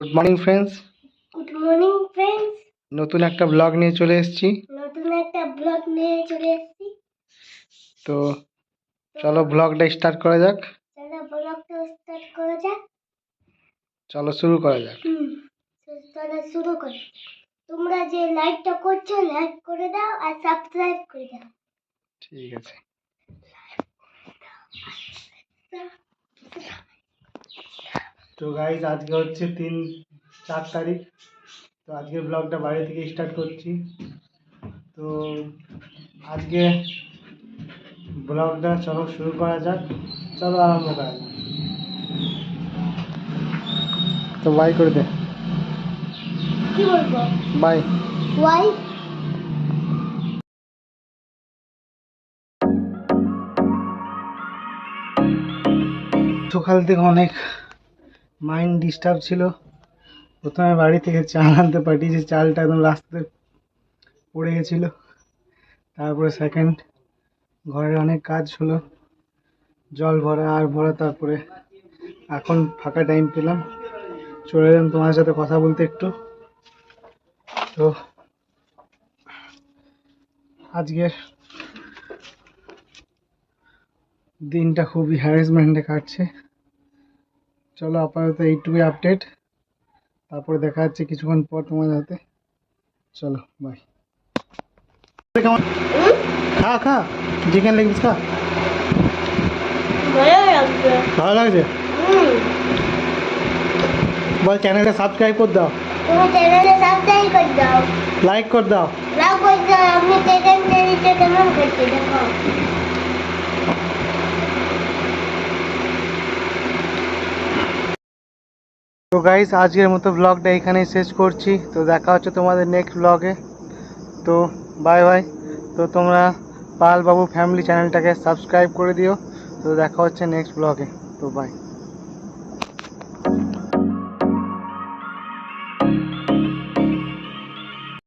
Good morning friends good morning friends নতুন একটা blog নিয়ে চলে এসেছি। নতুন একটা ব্লগ নিয়ে চলে এসেছি। তো চলো ব্লগটা স্টার্ট করা যাক। চলো ব্লগটা স্টার্ট করা যাক। চলো শুরু করা যাক। হুম চলো শুরু করি। তোমরা যে লাইকটা করছ লাইক করে দাও আর সাবস্ক্রাইব করে দাও। ঠিক আছে। তো গাইজ আজকে হচ্ছে তিন চার তারিখ। তো আজকে ব্লগটা বাড়ি থেকে স্টার্ট করছি। তো আজকে ব্লগটা চলো শুরু করা যাক। চলো আরম্ভ করা যাক। তো বাই করে দে। কি বলব? বাই ওয়াই সকাল থেকে অনেক মাইন্ড ডিস্টার্ব ছিল। প্রথমে বাড়ি থেকে চাল আনতে পাঠিয়েছি, চালটা একদম রাস্তাতে পড়ে গেছিল। তারপরে সেকেন্ড ঘরের অনেক কাজ হলো, জল ভরা, আর ভরা, তারপরে এখন ফাঁকা টাইম পেলাম। চলে এলাম তোমার সাথে কথা বলতে একটু। তো আজকের দিনটা খুবই হ্যারাসমেন্টে কাটছে। চলো আপাতত এইটুকুই আপডেট তারপরে দেখা যাচ্ছে কিছুক্ষণ পর তোমাদের হাতে চলো বাই খা খা চিকেন লেগ পিস খা। ভালো লাগছে। বল চ্যানেলটা সাবস্ক্রাইব করে দাও। তুমি চ্যানেলে সাবস্ক্রাইব করে দাও। লাইক করে দাও। লাভ করে দাও আমি কেমন করছি দেখো। তো গাইজ আজকের মতো ব্লগটা এখানেই শেষ করছি। তো দেখা হচ্ছে তোমাদের নেক্সট ব্লগে তো বাই বাই তো তোমরা পাল বাবু ফ্যামিলি চ্যানেলটাকে সাবস্ক্রাইব করে দিও। তো দেখা হচ্ছে নেক্সট ব্লগে তো বাই